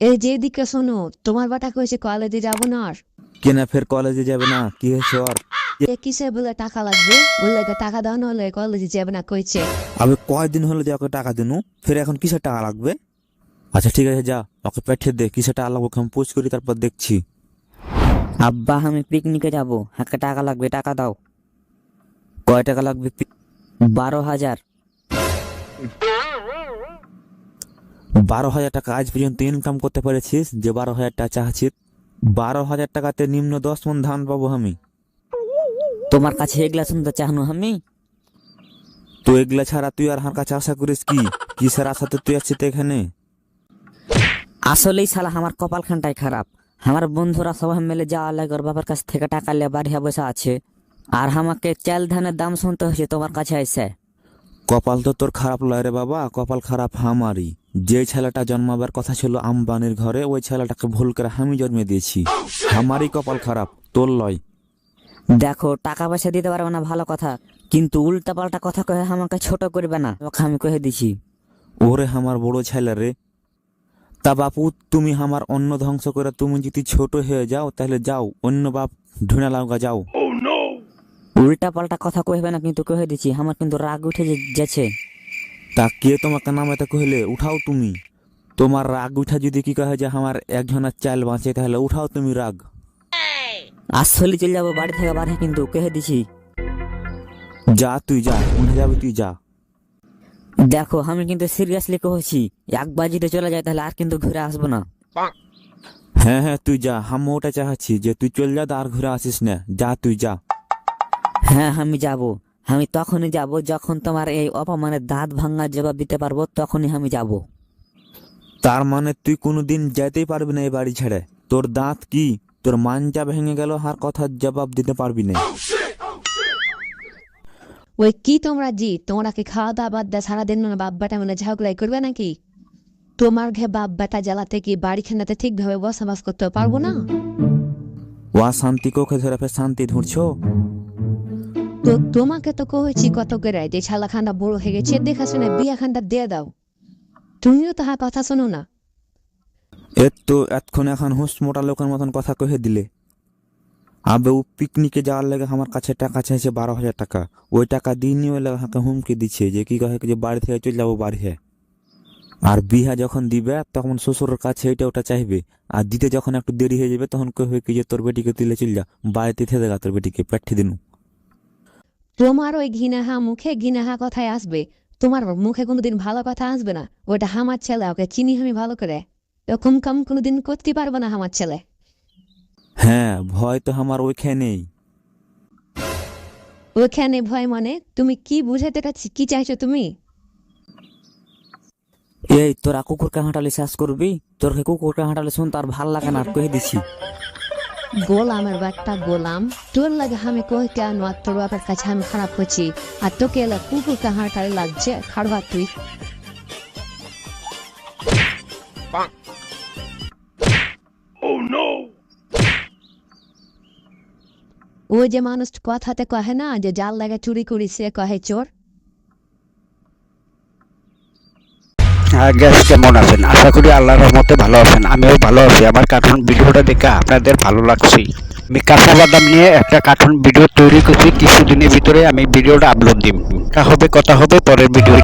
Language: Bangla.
এই যে দিকে শোনো তোমার বাটা কইছে কলেজে যাব না আর। কেনা ফের কলেজে যাবে না? কি হয়েছে ওর এ কিসে বলে টাকা লাগবে? বললে যে টাকা দাও না হলে কলেজে যাবে না কইছে। আমি কয়দিন হলো যে ওকে টাকা দিনু? ফের এখন কিসের টাকা লাগবে? আচ্ছা ঠিক আছে যা ওকে পাঠিয়ে দে কিসের টাকা লাগবে আমি পোস্ট করি তারপর দেখছি। আব্বা আমি পিকনিকে যাব। হাতে টাকা লাগবে টাকা দাও। কয় টাকা লাগবে? বারো হাজার। বারো হাজার টাকা আজ পর্যন্ত ইনকাম করতে পেরেছিস যে বারো হাজার টাকা চাচ্ছিস বারো হাজার টাকাতে নিম্ন দশ মন ধান পাবো আমি। তোমার কাছে এগুলা শুনতে চাহনু আমি? তো এগুলা ছাড়া তুই আর হার কাছে আশা করিস কি? কিসের আশাতে তুই আসছিস এখানে? আসলেই শালা আমার কপাল খানটাই খারাপ। আমার বন্ধুরা সবাই মিলে যাওয়া লাগে ওর বাবার কাছ থেকে টাকা নিয়ে বাড়িয়া বসে আছে। আর আমাকে চাল ধানের দাম শুনতে হয়েছে তোমার কাছে এসে কপাল তো তোর খারাপ লয় রে বাবা কপাল খারাপ আমারই। যে ছেলেটা জন্মাবার কথা ছিল আম্বানির ঘরে ওই ছেলেটাকে ভুল করে আমি জন্মে দিয়েছি। আমারই কপাল খারাপ তোর লয়। দেখো টাকা পয়সা দিতে পারবে না ভালো কথা। কিন্তু উল্টা পাল্টা কথা কহে আমাকে ছোট করবে না ওকে আমি কহে দিছি। ওরে আমার বড় ছেলে রে। তা বাপু তুমি আমার অন্ন ধ্বংস করে তুমি যদি ছোট হয়ে যাও তাহলে যাও অন্য বাপ ঢুনা লাউগা যাও। উল্টা পাল্টা কথা কইবে না কিন্তু কয়ে দিছি আমার কিন্তু রাগ উঠে যাচ্ছে। তা কে তোমাকে নামাতে কহিলে উঠাও তুমি। তোমার রাগ উঠা যদি কি কহে যে আমার একজনের চাল বাঁচে তাহলে উঠাও তুমি রাগ। আসলে চলে যাব বাড়ি থেকে বাড়ি কিন্তু কয়ে দিছি। যা তুই যা উঠে যাবি তুই যা। দেখো আমি কিন্তু সিরিয়াসলি কহছি একবার যদি চলে যায় তাহলে আর কিন্তু ঘুরে আসব না। হ্যাঁ হ্যাঁ তুই যা আমি ওটা চাচ্ছি যে তুই চল যা আর ঘুরে আসিস না। যা তুই যা। হ্যাঁ আমি যাব। আমি তখনই যাব যখন তোমার এই অপমানের দাঁত ভাঙার জবাব দিতে পারব তখনই আমি যাব। তার মানে তুই কোনোদিন যেতেই পারবি না এই বাড়ি ছেড়ে। তোর দাঁত কি? তোর মানটা ভেঙে গেল আর কথার জবাব দিতে পারবি না। ওই কি তোমরা জি? তোমরা কি খাওয়া দাওয়া বাদ দেয় সারাদিন না বাপ বেটা মানে ঝগড়াই করবে নাকি? তোমার ঘে বাপ বেটা জ্বালাতে কি বাড়ি খানাতে ঠিকভাবে বসবাস করতে পারব না? ওয়া শান্তি কোখে ধরে শান্তি ধরছো? তো তোমাকে তো কহেছি কত করে, যে শালা খান্ডা বড় হয়ে গেছে, দেখা শুনে বিয়া খান্ডা দিয়ে দাও। তুমিও তাহার কথা শোনো না। এর তো এতক্ষণ এখন হুঁস মোটা লোকের মতন কথা কহে দিলে। আবে ও পিকনিকে যাওয়ার লেগে আমার কাছে টাকা চাইছে বারো হাজার টাকা। ওই টাকা দিইনি ওই লেগে হুমকি দিচ্ছে যে কি কহে যে বাড়ি থেকে চলে যাব বাড়ি হে আর বিহা যখন দিবে, তখন শ্বশুরের কাছে এটা ওটা চাইবে। আর দিতে যখন একটু দেরি হয়ে যাবে, তখন কহে কি যে তোর বেটিকে তুলে চল যা, বাড়িতে থেকে গা তোর বেটিকে পাঠিয়ে দিনু। তোমার ওই ঘিনাহা মুখে ঘিনাহা কথায় আসবে। তোমার মুখে কোনোদিন ভালো কথা আসবে না। ওটা আমার ছেলে ওকে চিনি আমি ভালো করে। এরকম কাম কোনোদিন করতে পারব না আমার ছেলে। হ্যাঁ ভয় তো আমার ওইখানেই। ওখানে ভয় মানে? তুমি কি বুঝাতে চাচ্ছি? কি চাইছো তুমি? এই তোরা কুকুর হাঁটালে শেষ করবি? তোর কুকুর হাঁটালে শুন তার ভালো লাগে না আর কয়ে দিছি। গোলামের বাট্টা গোলাম তোর লাগে আমি কইতে আনো আর তোর বাপের কাছে আমি খারাপ করছি আর তোকে এলা কুকুরকে হাঁটালে লাগছে খাড়বা তুই। ওই যে মানুষ কথাতে কহে না যে জাল লাগে চুরি করি সে কহে চোর হ্যাঁ গ্যাস কেমন আছেন? আশা করি আল্লাহর রহমতে ভালো আছেন, আমিও ভালো আছি। আমার কার্টুন ভিডিওটা দেখে আপনাদের ভালো লাগছে। আমি কাঁচা বাদাম নিয়ে একটা কার্টুন ভিডিও তৈরি করছি, কিছুদিনের ভিতরে আমি ভিডিওটা আপলোড দিই কথা হবে কথা হবে, পরের ভিডিও